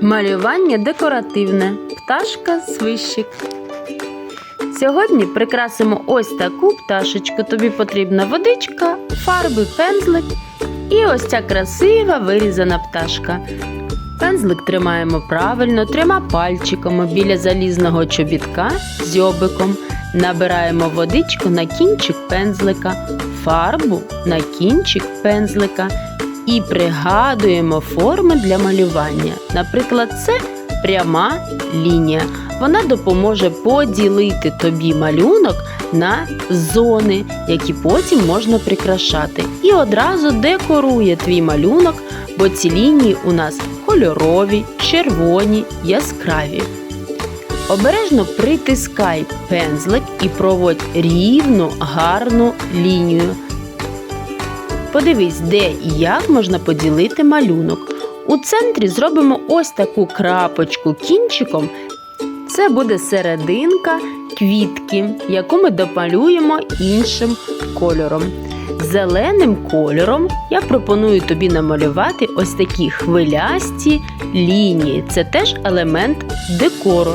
Малювання декоративне. Пташка свищик. Сьогодні прикрасимо ось таку пташечку. Тобі потрібна водичка, фарби, пензлик і ось ця красива вирізана пташка. Пензлик тримаємо правильно трьома пальчиками біля залізного чобітка з дзьобиком. Набираємо водичку на кінчик пензлика, фарбу на кінчик пензлика і пригадуємо форми для малювання. Наприклад, це пряма лінія. Вона допоможе поділити тобі малюнок на зони, які потім можна прикрашати. І одразу декорує твій малюнок, бо ці лінії у нас кольорові, червоні, яскраві. Обережно притискай пензлик і проводь рівну, гарну лінію. Подивись, де і як можна поділити малюнок. У центрі зробимо ось таку крапочку кінчиком. Це буде серединка квітки, яку ми допалюємо іншим кольором. Зеленим кольором я пропоную тобі намалювати ось такі хвилясті лінії. Це теж елемент декору.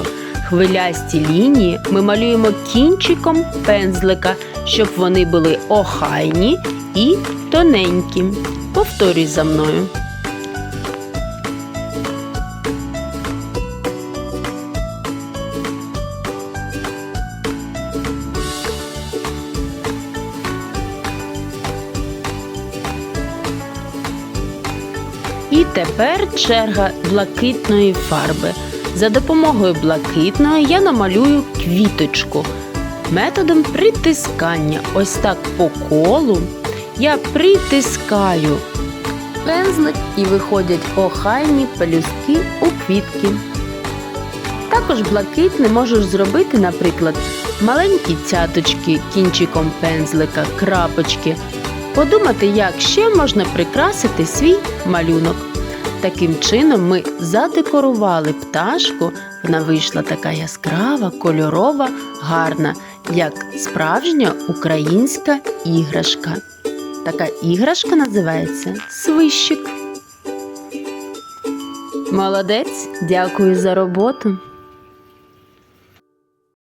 Хвилясті лінії ми малюємо кінчиком пензлика, щоб вони були охайні і тоненькі. Повторюй за мною. І тепер черга блакитної фарби. За допомогою блакитної я намалюю квіточку. Методом притискання, ось так по колу, я притискаю пензлик і виходять охайні пелюстки у квітки. Також блакитний можеш зробити, наприклад, маленькі цяточки кінчиком пензлика, крапочки. Подумати, як ще можна прикрасити свій малюнок. Таким чином ми задекорували пташку, вона вийшла така яскрава, кольорова, гарна, як справжня українська іграшка. Така іграшка називається свищик. Молодець, дякую за роботу.